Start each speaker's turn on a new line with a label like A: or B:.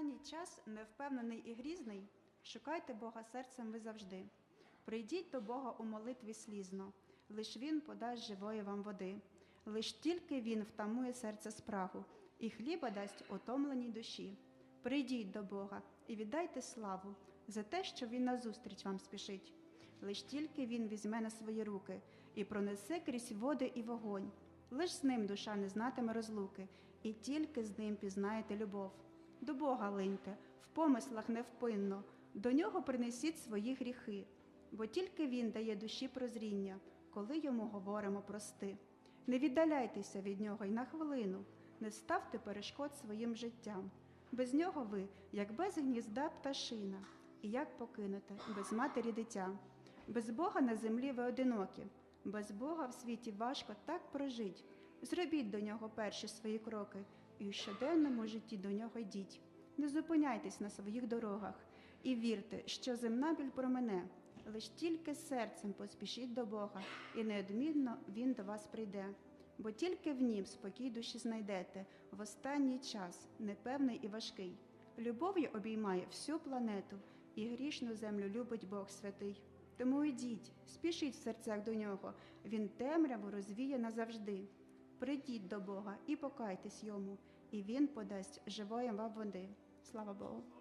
A: останній час невпевнений і грізний, шукайте Бога серцем ви завжди. Прийдіть до Бога у молитві слізно, лиш Він подасть живої вам води, лиш тільки Він втамує серце спрагу, і хліба дасть утомленій душі. Прийдіть до Бога і віддайте славу за те, що Він назустріч вам спішить. Лиш тільки Він візьме на свої руки і пронесе крізь води і вогонь. Лиш з ним душа не знатиме розлуки, і тільки з ним пізнаєте любов. До Бога линьте, в помислах невпинно, до нього принесіть свої гріхи, бо тільки Він дає душі прозріння, коли йому говоримо прости. Не віддаляйтеся від нього й на хвилину, не ставте перешкод своїм життям. Без нього ви, як без гнізда пташина, і як покинете, без матері дитя. Без Бога на землі ви одинокі, без Бога в світі важко так прожить. Зробіть до нього перші свої кроки, і у щоденному житті до нього йдіть. Не зупиняйтесь на своїх дорогах і вірте, що земна біль промене. Лиш тільки серцем поспішіть до Бога, і неодмінно Він до вас прийде. Бо тільки в нім спокій душі знайдете в останній час, непевний і важкий. Любов'ю обіймає всю планету, і грішну землю любить Бог святий. Тому йдіть, спішіть в серцях до нього, він темряву розвіє назавжди. Прийдіть до Бога і покайтесь йому, і він подасть живої вам води. Слава Богу!